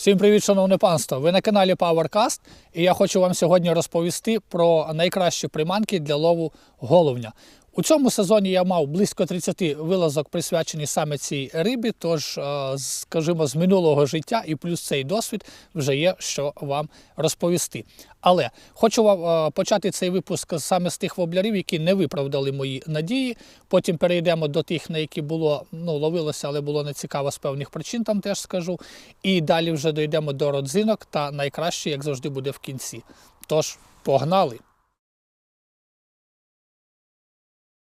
Всім привіт, шановне панство! Ви на каналі PowerCast і я хочу вам сьогодні розповісти про найкращі приманки для лову головня. У цьому сезоні я мав близько 30 вилазок, присвячені саме цій рибі. Тож, е, скажімо, з минулого життя і плюс цей досвід вже є що вам розповісти. Але хочу вам е, почати цей випуск саме з тих воблярів, які не виправдали мої надії. Потім перейдемо до тих, на які було ну, ловилося, але було нецікаво з певних причин, там теж скажу. І далі вже дійдемо до родзинок та найкраще, як завжди, буде в кінці. Тож, погнали!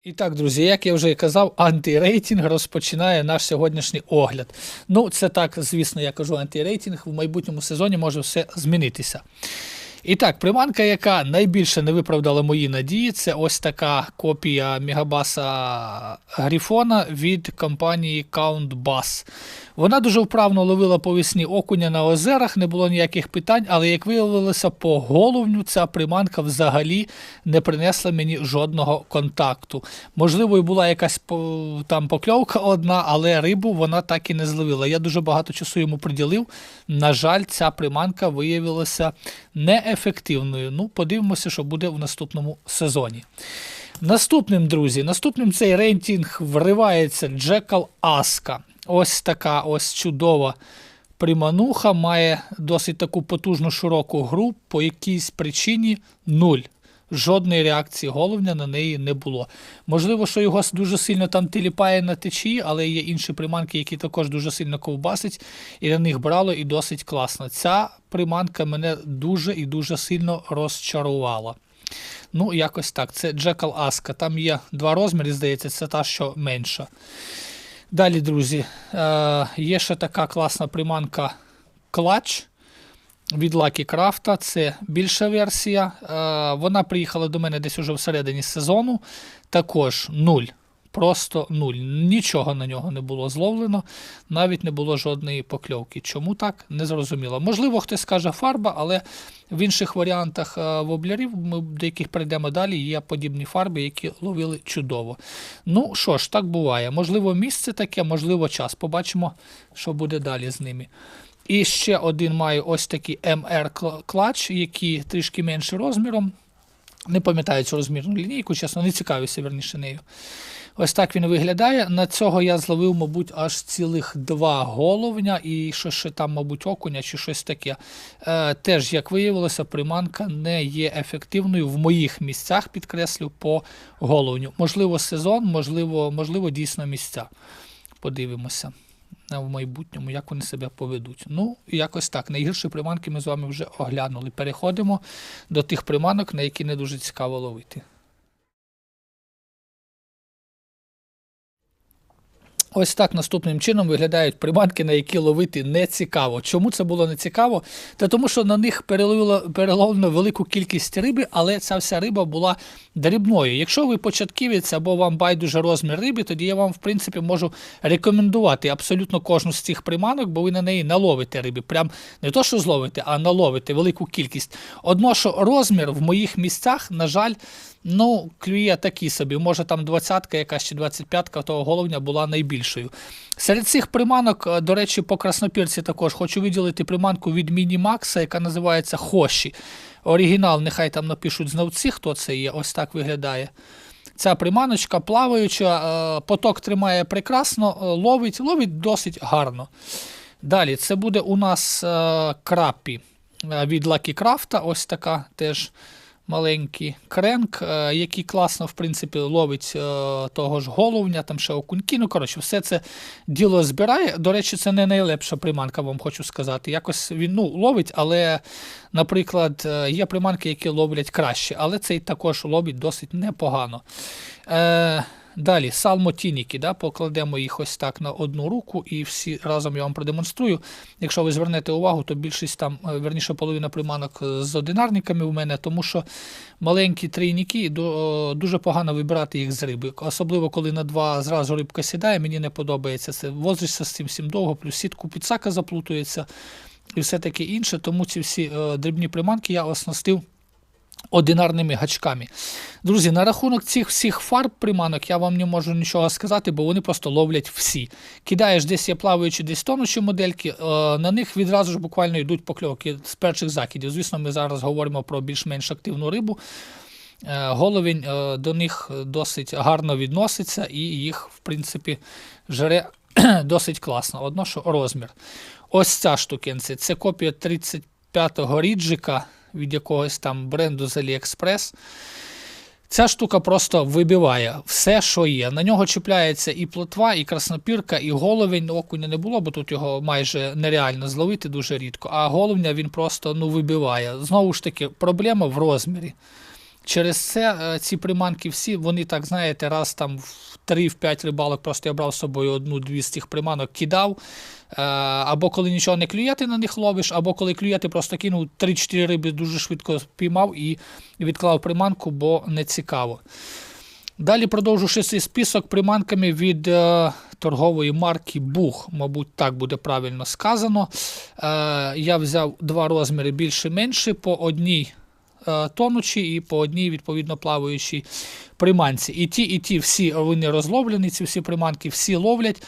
І так, друзі, як я вже і казав, антирейтинг розпочинає наш сьогоднішній огляд. Ну, це так, звісно, я кажу антирейтинг. В майбутньому сезоні може все змінитися. І так, приманка, яка найбільше не виправдала мої надії, це ось така копія Мегабаса Грифона від компанії Count Bass. Вона дуже вправно ловила по весні окуня на озерах, не було ніяких питань, але як виявилося, по головню ця приманка взагалі не принесла мені жодного контакту. Можливо, і була якась там покльовка одна, але рибу вона так і не зловила. Я дуже багато часу йому приділив. На жаль, ця приманка виявилася неефективною. Ну, подивимося, що буде в наступному сезоні. Наступним, друзі, наступним цей рейтинг вривається Джекал Аска. Ось така ось чудова примануха, має досить таку потужну широку гру, по якійсь причині нуль. Жодної реакції головня на неї не було. Можливо, що його дуже сильно там тіліпає на течії, але є інші приманки, які також дуже сильно ковбасить, і на них брало і досить класно. Ця приманка мене дуже і дуже сильно розчарувала. Ну, якось так. Це Джекал Аска. Там є два розміри, здається, це та, що менша. Далі, друзі, е, є ще така класна приманка клач від Lucky Craft. Це більша версія. Е, вона приїхала до мене десь уже всередині сезону. Також нуль. Просто нуль. Нічого на нього не було зловлено, навіть не було жодної покльовки. Чому так? Не зрозуміло. Можливо, хтось скаже фарба, але в інших варіантах е, воблярів, ми до яких перейдемо далі, є подібні фарби, які ловили чудово. Ну що ж, так буває. Можливо, місце таке, можливо, час. Побачимо, що буде далі з ними. І ще один маю ось такий MR клач, який трішки менше розміром. Не пам'ятаю цю розмірну лінійку, чесно, не цікавився верніше нею. Ось так він виглядає. На цього я зловив, мабуть, аж цілих два головня і що ще там, мабуть, окуня чи щось таке. Е, теж, як виявилося, приманка не є ефективною в моїх місцях, підкреслю, по головню. Можливо, сезон, можливо, можливо, дійсно місця. Подивимося в майбутньому, як вони себе поведуть. Ну, якось так. Найгірші приманки ми з вами вже оглянули. Переходимо до тих приманок, на які не дуже цікаво ловити. Ось так наступним чином виглядають приманки, на які ловити не цікаво. Чому це було не цікаво? Та тому, що на них переловлено велику кількість риби, але ця вся риба була дрібною. Якщо ви початківець або вам байдуже розмір риби, тоді я вам, в принципі, можу рекомендувати абсолютно кожну з цих приманок, бо ви на неї наловите риби. Прям не то, що зловите, а наловите велику кількість. Одно, що розмір в моїх місцях, на жаль, Ну, клює такі собі. Може там 20-ка якась чи 25-ка того головня була найбільшою. Серед цих приманок, е, до речі, по краснопірці також хочу виділити приманку від Мінімакса, яка називається Хоші. Оригінал, нехай там напишуть знавці, хто це є. Ось так виглядає. Ця приманочка плаваюча, е, поток тримає прекрасно, е, ловить, ловить досить гарно. Далі, це буде у нас крапі від Lucky Craft, ось така теж маленький кренк, е, який класно, в принципі, ловить е, того ж головня, там ще окуньки. Ну, коротше, все це діло збирає. До речі, це не найлепша приманка, вам хочу сказати. Якось він ну, ловить, але, наприклад, е, є приманки, які ловлять краще, але цей також ловить досить непогано. Е, Далі, салмотініки, да, покладемо їх ось так на одну руку і всі разом я вам продемонструю. Якщо ви звернете увагу, то більшість там, е, верніше половина приманок е, з одинарниками у мене, тому що маленькі трійники дуже погано вибирати їх з риби. Особливо, коли на два зразу рибка сідає, мені не подобається це. Возишся з цим всім довго, плюс сітку підсака заплутується і все таке інше. Тому ці всі е, дрібні приманки я оснастив одинарними гачками. Друзі, на рахунок цих всіх фарб приманок я вам не можу нічого сказати, бо вони просто ловлять всі. Кидаєш десь є плаваючі, десь тонучі модельки, е, на них відразу ж буквально йдуть покльовки з перших закидів. Звісно, ми зараз говоримо про більш-менш активну рибу. Е, Головень е, до них досить гарно відноситься і їх, в принципі, жере досить класно. Одно, що розмір. Ось ця штукенця. Це копія 35-го ріджика від якогось там бренду з AliExpress. Ця штука просто вибиває все, що є. На нього чіпляється і плотва, і краснопірка, і головень. Окуня не було, бо тут його майже нереально зловити дуже рідко. А головня він просто ну, вибиває. Знову ж таки, проблема в розмірі. Через це е, ці приманки всі, вони так, знаєте, раз там в 3-5 рибалок просто я брав з собою одну-дві з цих приманок, кидав. Е, Або коли нічого не клює, ти на них ловиш, або коли клює, ти просто кинув 3-4 риби, дуже швидко спіймав і відклав приманку, бо не цікаво. Далі продовжу цей список приманками від е, торгової марки Бух, мабуть, так буде правильно сказано. Е, Я взяв два розміри більше-менше по одній тонучі і по одній, відповідно, плаваючій приманці. І ті, і ті всі вони розловлені, ці всі приманки всі ловлять.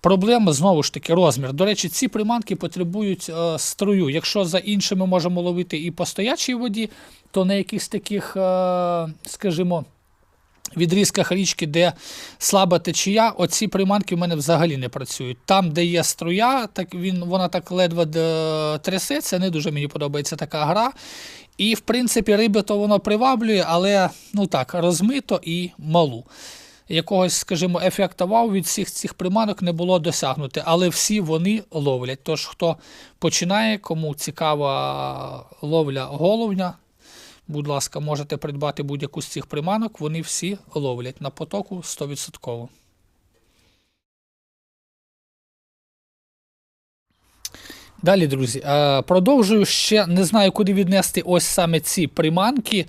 Проблема знову ж таки розмір. До речі, ці приманки потребують е, струю. Якщо за іншими можемо ловити і по стоячій воді, то на якихось таких, е, скажімо, відрізках річки, де слаба течія, оці приманки в мене взагалі не працюють. Там, де є струя, так він, вона так ледве трясеться, не дуже мені подобається така гра. І, в принципі, риби то воно приваблює, але ну так, розмито і малу. Якогось, скажімо, ефекта вау від всіх цих приманок не було досягнути, але всі вони ловлять. Тож, хто починає, кому цікава ловля головня, будь ласка, можете придбати будь-яку з цих приманок, вони всі ловлять на потоку 100%. Далі, друзі, продовжую ще не знаю, куди віднести ось саме ці приманки.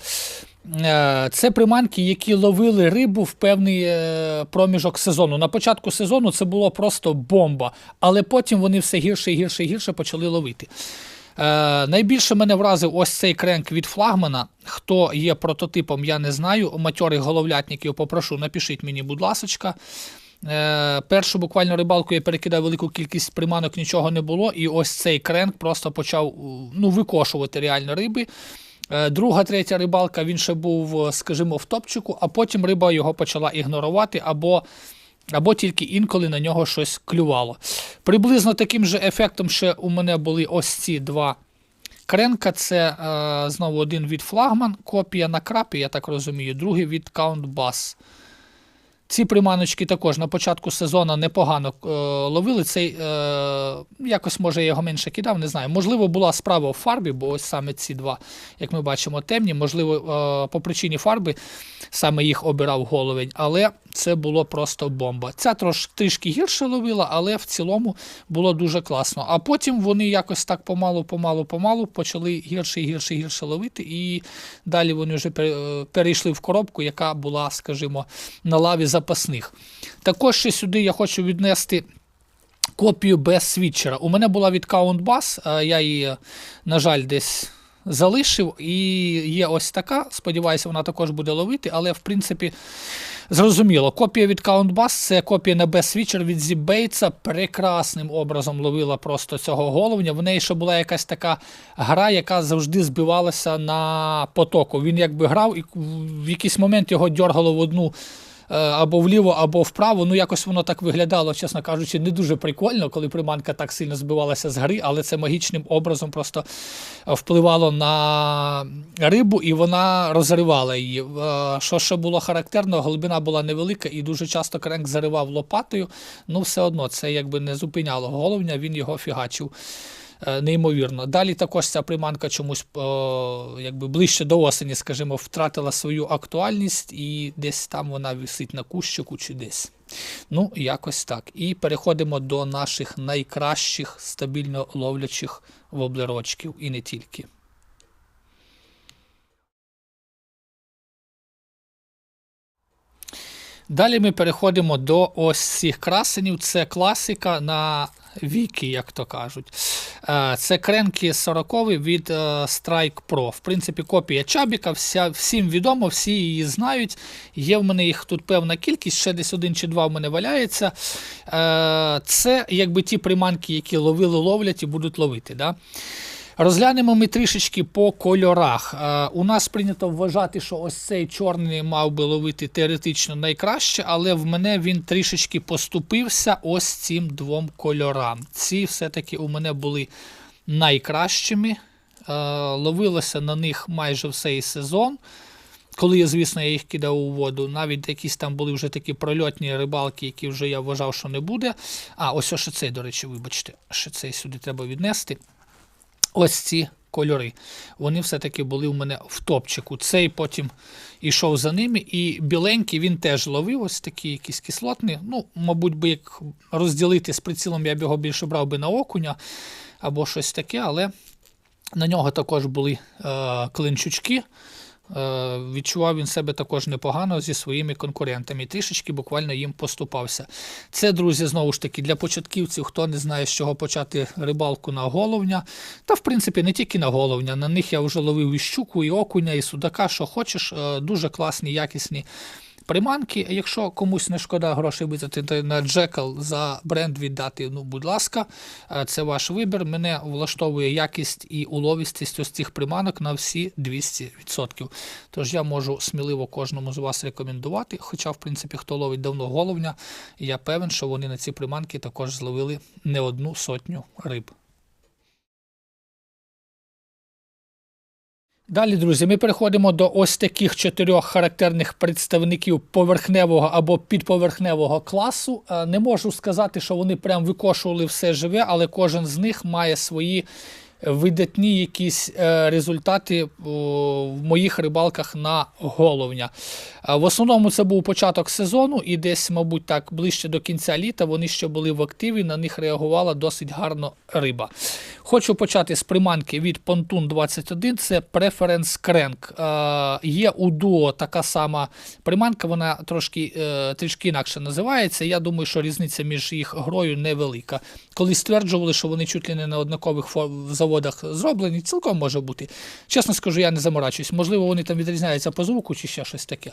Е, це приманки, які ловили рибу в певний е, проміжок сезону. На початку сезону це було просто бомба, але потім вони все гірше і гірше і гірше почали ловити. Найбільше мене вразив ось цей кренк від флагмана. Хто є прототипом, я не знаю. Матьорих головлятників попрошу, напишіть мені, будь ласка. Е, першу буквально рибалку я перекидав велику кількість приманок, нічого не було. І ось цей кренк просто почав ну, викошувати реально риби. Е, друга, третя рибалка, він ще був, скажімо, в топчику, а потім риба його почала ігнорувати, або або тільки інколи на нього щось клювало. Приблизно таким же ефектом ще у мене були ось ці два кренка. Це е, знову один від флагман, копія на крапі, я так розумію, другий від Count Bass. Ці приманочки також на початку сезону непогано е, ловили. Цей е, якось, може, я його менше кидав, не знаю. Можливо, була справа в фарбі, бо ось саме ці два, як ми бачимо, темні. Можливо, е, по причині фарби саме їх обирав головень, але це було просто бомба. Ця трош, трішки гірше ловила, але в цілому було дуже класно. А потім вони якось так помалу, помалу, помалу почали гірше гірше гірше ловити. І далі вони вже перейшли в коробку, яка була, скажімо, на лаві запасних. Також ще сюди я хочу віднести. Копію без свідчера. У мене була від Count Bass, я її, на жаль, десь залишив. І є ось така. Сподіваюся, вона також буде ловити, але в принципі. Зрозуміло, копія від Count Bass це копія на Switcher від Зібейца. Прекрасним образом ловила просто цього головня. В неї ще була якась така гра, яка завжди збивалася на потоку. Він якби грав, і в якийсь момент його дьоргало в одну. Е, або вліво, або вправо. Ну, якось воно так виглядало, чесно кажучи, не дуже прикольно, коли приманка так сильно збивалася з гри, але це магічним образом просто впливало на рибу і вона розривала її. Е, що ще було характерно, глибина була невелика і дуже часто кренк заривав лопатою. Ну, все одно це якби не зупиняло головня, він його фігачив. Е, неймовірно. Далі також ця приманка чомусь о, якби ближче до осені, скажімо, втратила свою актуальність, і десь там вона висить на кущику чи десь. Ну, якось так. І переходимо до наших найкращих стабільно ловлячих воблерочків і не тільки. Далі ми переходимо до ось цих красенів. Це класика на віки, як то кажуть. Е, Це кренки 40 від е, Strike Pro. В принципі, копія Чабіка, вся, всім відомо, всі її знають. Є в мене їх тут певна кількість, ще десь один чи два в мене валяється. Е, Це якби ті приманки, які ловили, ловлять і будуть ловити. Да? Розглянемо ми трішечки по кольорах. Е, у нас прийнято вважати, що ось цей чорний мав би ловити теоретично найкраще, але в мене він трішечки поступився ось цим двом кольорам. Ці все-таки у мене були найкращими. Е, ловилося на них майже всей сезон. Коли, я, звісно, я їх кидав у воду, навіть якісь там були вже такі прольотні рибалки, які вже я вважав, що не буде. А, ось ще цей, до речі, вибачте, ще цей сюди треба віднести. Ось ці кольори. Вони все-таки були у мене в топчику. Цей потім ішов за ними, і біленький він теж ловив, ось такі якісь кислотні. Ну, мабуть, би як розділити з прицілом, я б його більше брав би на окуня або щось таке, але на нього також були е, клинчучки. Е, Відчував він себе також непогано зі своїми конкурентами. Трішечки буквально їм поступався. Це, друзі, знову ж таки, для початківців, хто не знає, з чого почати рибалку на головня. Та, в принципі, не тільки на головня. На них я вже ловив і щуку, і окуня, і судака, що хочеш. Е, Дуже класні, якісні приманки. Якщо комусь не шкода грошей витратити на Джекал за бренд віддати, ну, будь ласка, е, це ваш вибір. Мене влаштовує якість і уловістість ось цих приманок на всі 200%. Тож я можу сміливо кожному з вас рекомендувати. Хоча, в принципі, хто ловить давно головня, я певен, що вони на ці приманки також зловили не одну сотню риб. Далі, друзі, ми переходимо до ось таких чотирьох характерних представників поверхневого або підповерхневого класу. Е, Не можу сказати, що вони прям викошували все живе, але кожен з них має свої видатні якісь е, результати в моїх рибалках на головня. Е, В основному це був початок сезону, і десь, мабуть, так ближче до кінця літа вони ще були в активі, на них реагувала досить гарно риба. Хочу почати з приманки від Pontoon 21, це Preference Crank. Е, Є у дуо така сама приманка, вона трошки трішки інакше називається. Я думаю, що різниця між їх грою невелика. Коли стверджували, що вони чуть ли не на однакових фо- заводах зроблені, цілком може бути. Чесно скажу, я не заморачуюсь. Можливо, вони там відрізняються по звуку чи ще щось таке.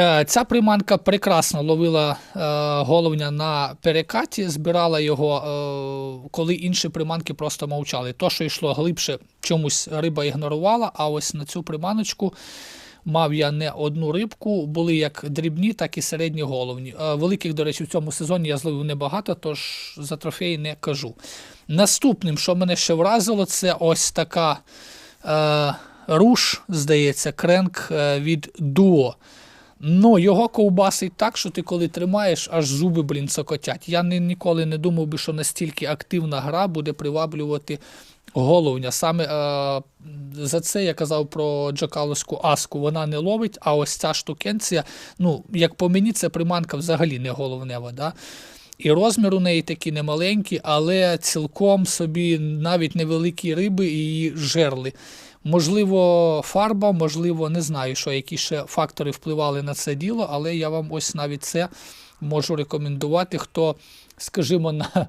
Е, Ця приманка прекрасно ловила е, головня на перекаті, збирала його, е, коли інші приманки просто мовчали. То, що йшло глибше, чомусь риба ігнорувала, а ось на цю приманочку мав я не одну рибку, були як дрібні, так і середні головні. Великих, до речі, в цьому сезоні я зловив небагато, тож за трофеї не кажу. Наступним, що мене ще вразило, це ось така е, руш, здається, кренк е, від Duo. Ну, його ковбасить так, що ти коли тримаєш, аж зуби, блін, сокотять. Я ні, ніколи не думав би, що настільки активна гра буде приваблювати головня. Саме е, за це я казав про джакаловську аску. Вона не ловить, а ось ця штукенція, ну, як по мені, це приманка взагалі не головнева. Да? І розмір у неї такий немаленький, але цілком собі навіть невеликі риби і її жерли. Можливо, фарба, можливо, не знаю, що які ще фактори впливали на це діло, але я вам ось навіть це можу рекомендувати, хто, скажімо, на,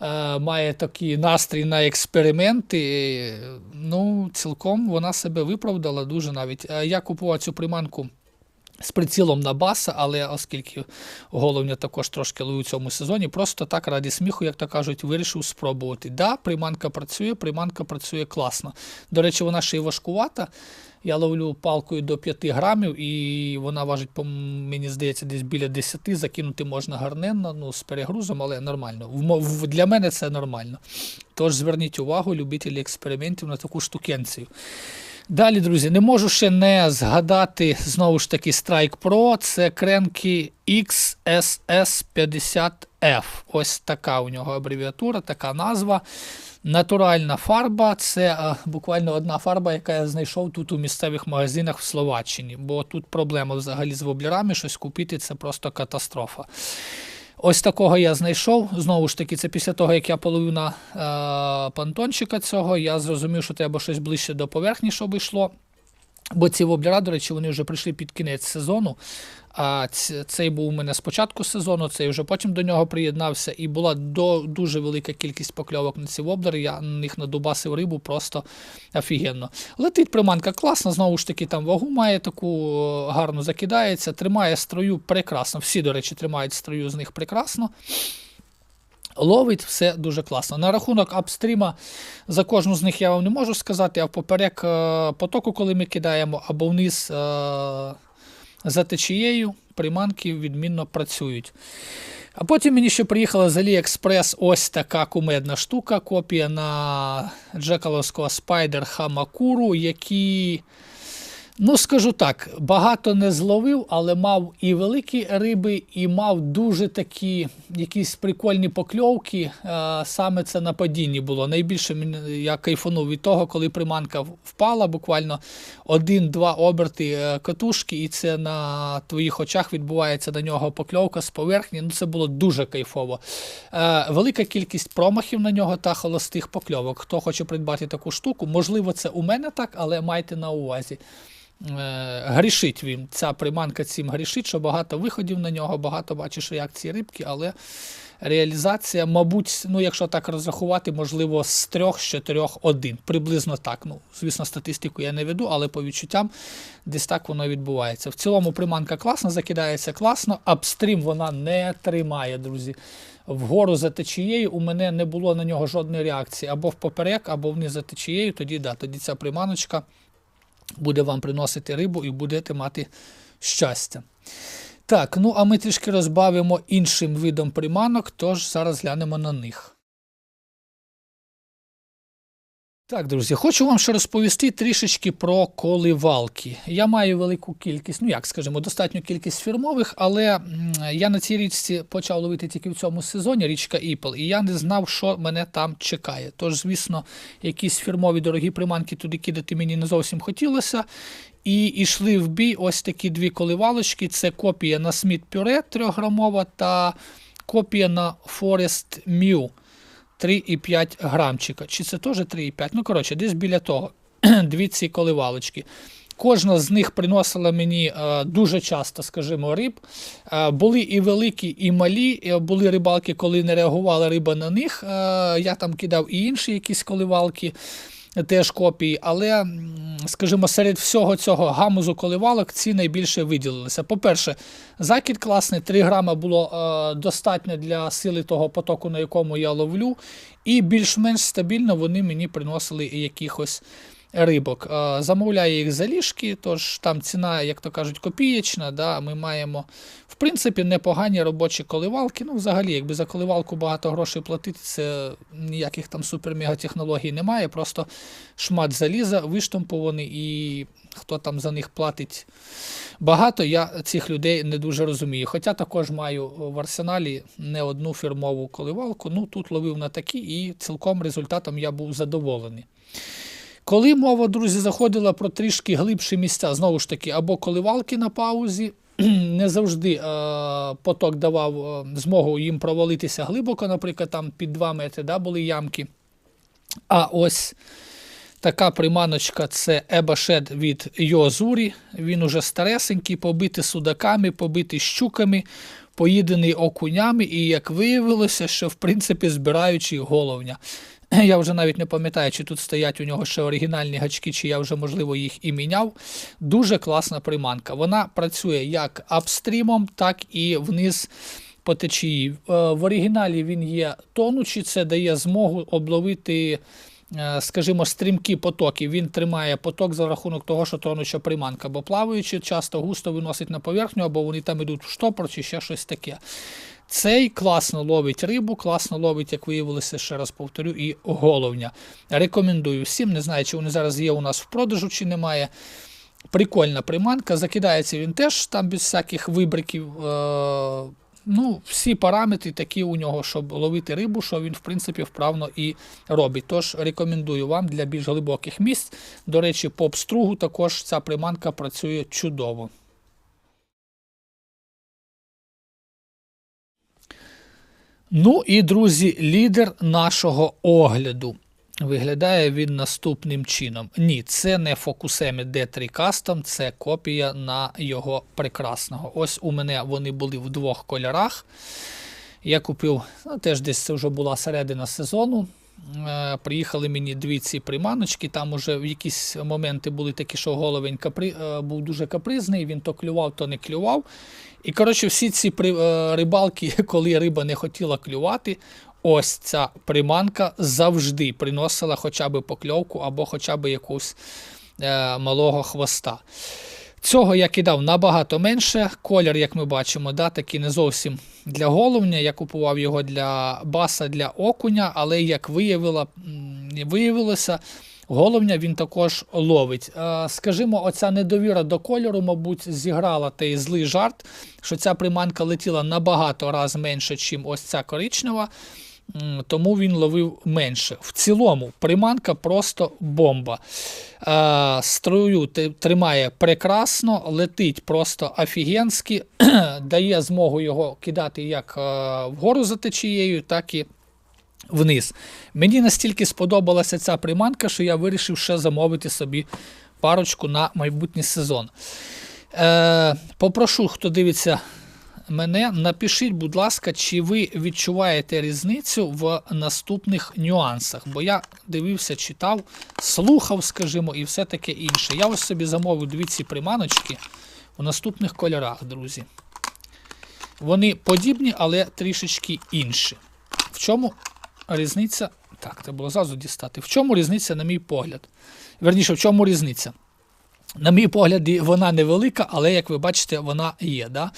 е, має такий настрій на експерименти. е, Ну, цілком вона себе виправдала дуже навіть. Е, Я купував цю приманку з прицілом на баса, але оскільки головня також трошки ловив у цьому сезоні, просто так раді сміху, як то кажуть, вирішив спробувати. Да, приманка працює, приманка працює класно. До речі, вона ще й важкувата. Я ловлю палкою до 5 грамів, і вона важить, по мені здається, десь біля 10. Закинути можна гарненно, ну, з перегрузом, але нормально. Для мене це нормально. Тож зверніть увагу, любителі експериментів на таку штукенцію. Далі, друзі, не можу ще не згадати знову ж таки Strike Pro. Це кренки XSS50F. Ось така у нього абревіатура, така назва. Натуральна фарба це е, буквально одна фарба, яка я знайшов тут у місцевих магазинах в Словаччині. Бо тут проблема взагалі з воблерами, щось купити це просто катастрофа. Ось такого я знайшов. Знову ж таки, це після того, як я половив на е, пантончика цього, я зрозумів, що треба щось ближче до поверхні, щоб йшло. Бо ці воблера, до речі, вони вже прийшли під кінець сезону. А цей був у мене з початку сезону, цей вже потім до нього приєднався, і була до, дуже велика кількість покльовок на ці воблери. Я на них надубасив рибу просто офігенно. Летить приманка класно, знову ж таки, там вагу має таку гарно закидається, тримає строю прекрасно. Всі, до речі, тримають строю з них прекрасно. Ловить все дуже класно. На рахунок апстріма за кожну з них я вам не можу сказати, а поперек е, потоку, коли ми кидаємо, або вниз е, за течією, приманки відмінно працюють. А потім мені ще приїхала з AliExpress ось така кумедна штука, копія на джекаловського Spider Hamakuru, який, ну скажу так, багато не зловив, але мав і великі риби, і мав дуже такі якісь прикольні покльовки. Е, Саме це на падінні було. Найбільше я кайфанув від того, коли приманка впала, буквально один-два оберти е, катушки, і це на твоїх очах відбувається на нього покльовка з поверхні. Ну це було дуже кайфово. Е, Велика кількість промахів на нього та холостих покльовок. Хто хоче придбати таку штуку, можливо, це у мене так, але майте на увазі. Е, Грішить він, ця приманка цим грішить, що багато виходів на нього, багато бачиш реакції рибки, але реалізація, мабуть, ну якщо так розрахувати, можливо, з трьох з чотирьох один. Приблизно так. Ну, звісно, статистику я не веду, але по відчуттям десь так воно відбувається. В цілому приманка класна, закидається класно, апстрім вона не тримає, друзі. Вгору за течією у мене не було на нього жодної реакції. Або в поперек, або вниз за течією, тоді да, тоді ця приманочка буде вам приносити рибу і будете мати щастя. Так, ну а ми трішки розбавимо іншим видом приманок, тож зараз глянемо на них. Так, друзі, хочу вам ще розповісти трішечки про коливалки. Я маю велику кількість, ну як скажімо, достатню кількість фірмових, але я на цій річці почав ловити тільки в цьому сезоні, річка Іпл, і я не знав, що мене там чекає. Тож, звісно, якісь фірмові дорогі приманки туди кидати мені не зовсім хотілося. І йшли в бій ось такі дві коливалочки. Це копія на Smith Pure 3-грамова та копія на Forest Mew 3,5 грамчика. Чи це теж 3,5? Ну, коротше, десь біля того. Дві ці коливалочки. Кожна з них приносила мені е, дуже часто, скажімо, риб. Е, були і великі, і малі. Е, були рибалки, коли не реагувала риба на них. Я там кидав і інші якісь коливалки, теж копії. Але, скажімо, серед всього цього гамузу коливалок ці найбільше виділилися. По-перше, закид класний, 3 грама було е, достатньо для сили того потоку, на якому я ловлю. І більш-менш стабільно вони мені приносили якихось рибок. Замовляю їх за ліжки, тож там ціна, як то кажуть, копієчна. Да? Ми маємо, в принципі, непогані робочі коливалки. Ну, взагалі, якби за коливалку багато грошей платити, це ніяких там супер-мега-технологій немає. Просто шмат заліза виштампований, і хто там за них платить багато, я цих людей не дуже розумію. Хоча також маю в арсеналі не одну фірмову коливалку. Ну, тут ловив на такі, і цілком результатом я був задоволений. Коли мова, друзі, заходила про трішки глибші місця, знову ж таки, або коливалки на паузі, не завжди е, поток давав е, змогу їм провалитися глибоко, наприклад, там під 2 метри да, були ямки. А ось така приманочка це Ебашед від Йозурі. Він уже старесенький, побитий судаками, побитий щуками, поїдений окунями, і як виявилося, що в принципі збираючи головня. Я вже навіть не пам'ятаю, чи тут стоять у нього ще оригінальні гачки, чи я вже, можливо, їх і міняв. Дуже класна приманка. Вона працює як апстрімом, так і вниз по течії. Е, В оригіналі він є тонучий, це дає змогу обловити. е, Скажімо, стрімкі потоки. Він тримає поток за рахунок того, що тонуча приманка, бо плаваючи, часто густо виносить на поверхню, або вони там йдуть в штопор чи ще щось таке. Цей класно ловить рибу, класно ловить, як виявилося, ще раз повторю, і головня. Рекомендую всім. Не знаю, чи вони зараз є у нас в продажу, чи немає. Прикольна приманка. Закидається він теж там без всяких вибриків. Е- ну, Всі параметри такі у нього, щоб ловити рибу, що він, в принципі, вправно і робить. Тож рекомендую вам для більш глибоких місць. До речі, по обстругу також ця приманка працює чудово. Ну і, друзі, лідер нашого огляду. Виглядає він наступним чином. Ні, це не Focusemi D3 Custom, це копія на його прекрасного. Ось у мене вони були в двох кольорах. Я купив, ну, теж десь це вже була середина сезону. Е, Приїхали мені дві ці приманочки. Там уже в якісь моменти були такі, що головень капри... е, був дуже капризний, він то клював, то не клював. І коротше, всі ці е, рибалки, коли риба не хотіла клювати, ось ця приманка завжди приносила хоча б покльовку або хоча б якусь малого хвоста. Цього я кидав набагато менше. Колір, як ми бачимо, да, такий не зовсім для головня. Я купував його для баса, для окуня, але як виявило, виявилося, головня він також ловить. Е, Скажімо, оця недовіра до кольору, мабуть, зіграла той злий жарт, що ця приманка летіла набагато раз менше, ніж ось ця коричнева. Тому він ловив менше. В цілому, приманка просто бомба. Е, струю тримає прекрасно, летить просто офігенськи, дає змогу його кидати як е, вгору за течією, так і вниз. Мені настільки сподобалася ця приманка, що я вирішив ще замовити собі парочку на майбутній сезон. Е, попрошу, хто дивиться мене, напишіть, будь ласка, чи ви відчуваєте різницю в наступних нюансах. Бо я дивився, читав, слухав, скажімо, і все таке інше. Я ось собі замовив дві ці приманочки у наступних кольорах, друзі. Вони подібні, але трішечки інші. В чому різниця? Так, треба було зразу дістати. В чому різниця, на мій погляд? Верніше, в чому різниця? На мій погляд, вона невелика, але як ви бачите, вона є. Да?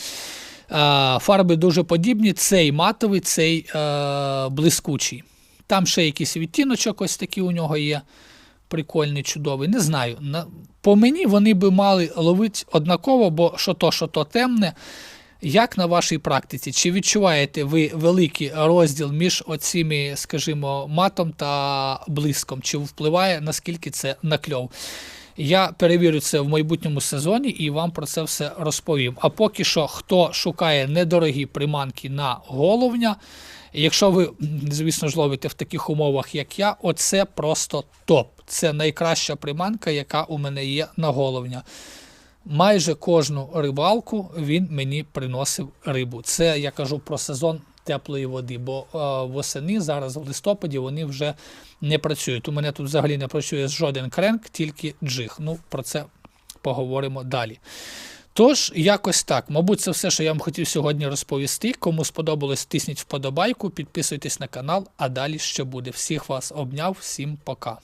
Фарби дуже подібні, цей матовий, цей е, блискучий. Там ще якийсь відтіночок, ось такий у нього є. Прикольний, чудовий. Не знаю. По мені вони би мали ловити однаково, бо що то, що то темне. Як на вашій практиці? Чи відчуваєте ви великий розділ між оціми, скажімо, матом та блиском? Чи впливає наскільки це на кльов? Я перевірю це в майбутньому сезоні і вам про це все розповім. А поки що, хто шукає недорогі приманки на головня, якщо ви, звісно ж, ловите в таких умовах, як я, оце просто топ. Це найкраща приманка, яка у мене є на головня. Майже кожну рибалку він мені приносив рибу. Це я кажу про сезон теплої води, бо е, восени зараз в листопаді вони вже не працюють. У мене тут взагалі не працює жоден кренк, тільки джиг. Ну, про це поговоримо далі. Тож, якось так. Мабуть, це все, що я вам хотів сьогодні розповісти. Кому сподобалось, тисніть вподобайку, підписуйтесь на канал, а далі ще буде. Всіх вас обняв, всім пока.